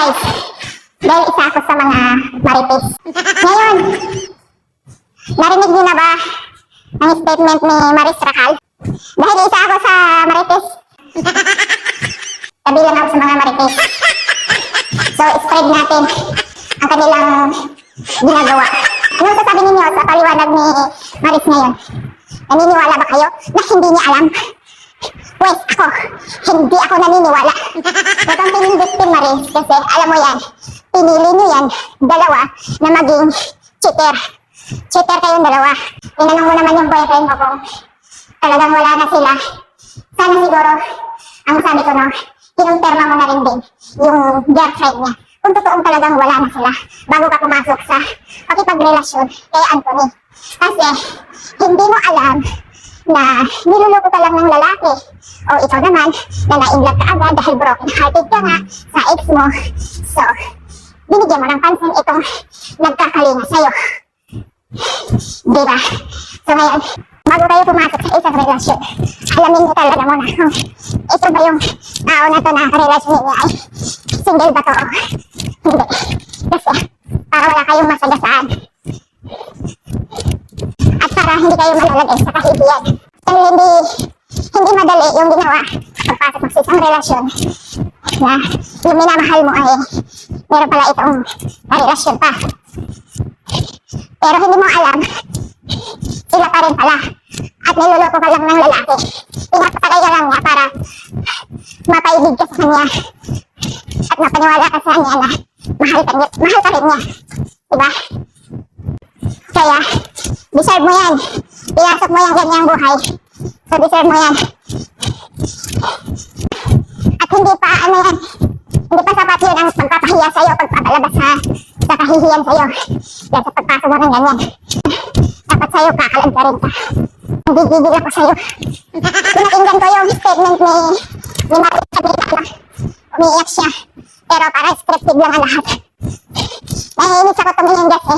guys, dahil isa ako sa mga marites. Ngayon, narinig niyo na ba ang statement ni Maris Racal? Dahil isa ako sa marites. Kabilang ako sa mga marites. So, spread natin ang kanilang ginagawa. Anong sasabi ninyo sa paliwanag ni Maris ngayon? Naniniwala ba kayo na hindi niya alam? Pwes ako, hindi ako naniniwala. Maris, kasi alam mo yan, pinili niyo yan, dalawa, na maging cheater. Cheater kayong dalawa. Tinanong mo naman yung boyfriend mo kung talagang wala na sila. Sana siguro, ang sabi ko no, kinumpirma mo na rin din yung girlfriend niya. Kung totoong talagang wala na sila bago ka pumasok sa pakipagrelasyon kay Anthony. Kasi hindi mo alam na niluloko ka lang ng lalaki. O ikaw naman, na na-inlove ka agad dahil broken hearted ka nga sa ex mo. So, binigyan mo ng pansin itong nagkakalinga sa'yo. Diba? So ngayon, bago kayo pumasok sa isang relasyon, alamin niyo talaga muna kung ito ba yung tao na to na relasyon niya ay single ba to o hindi. Kasi, para wala kayong masagasaan. At para hindi kayo malalagay sa kahihiyan. Hindi, hindi madali yung ginawa pagpasok mo sa isang relasyon na yung minamahal mo ay meron pala itong relasyon pa. Pero hindi mo alam, sila pa rin pala. At niloloko ka lang ng lalaki. Pinapatagay ka lang niya para mapaibig ka sa kanya. At mapaniwala ka sa kanya na mahal ka, niya, mahal ka rin niya. Diba? Kaya, deserve mo yan. Pinasok mo yung ganyang buhay. So, deserve mo yan. At hindi pa, ano yan, hindi pa sapat yun ang pagpapahiya sa'yo, pagpapalabas sa, sa kahihiyan sa'yo. Yan sa pagpasok mo ng ganyan. Dapat sa'yo, kakalag ka rin ka. Hindi gigil ako sa'yo. Pinakinggan ko yung statement ni, ni Maria Sabina na umiiyak siya. Pero parang scripted lang ang lahat. Nahihinis ako tumingin kasi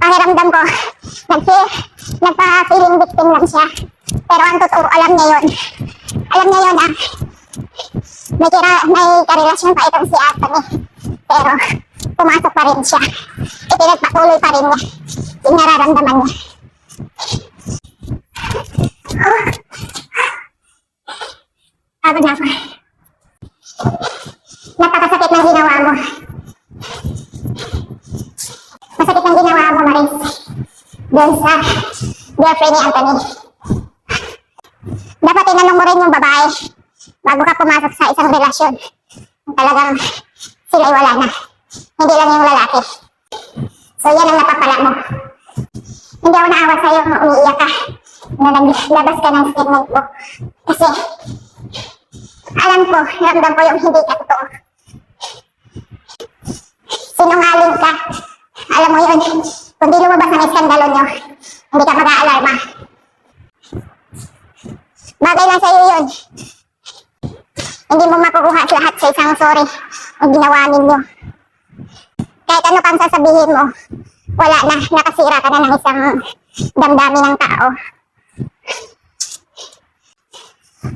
pakiramdam ko, nag-feel, nagpa-feeling victim lang siya. Pero ang totoo, alam niya yun. Alam niya yun ah. May, kira, may karelasyon pa itong si Anthony. Pero, pumasok pa rin siya. Ipinagpatuloy pa rin niya. Yung nararamdaman niya. Oh. Pagod na ako. Napakasakit ng ginawa mo. Masakit ang ginawa mo, Maris. Doon sa girlfriend ni Anthony. Dapat tinanong mo rin yung babae bago ka pumasok sa isang relasyon. Talagang sila'y wala na. Hindi lang yung lalaki. So yan ang napapala mo. Hindi ako naawa sa'yo kung umiiyak ka na naglabas ka ng statement mo. Kasi alam ko, ramdam ko yung hindi ka totoo. Sinungaling ka. Alam mo yun, kung di lumabas ang iskandalo nyo, hindi ka mag-aalarma. Bagay lang sa'yo yun. Hindi mo makukuha lahat sa isang sorry ang ginawa ninyo. Kahit ano pang sasabihin mo, wala na, nakasira ka na ng isang damdamin ng tao.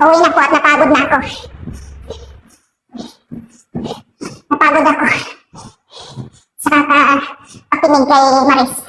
Uwi na po at napagod na ako. Napagod ako. Sa kaka-pakinig kay Maris.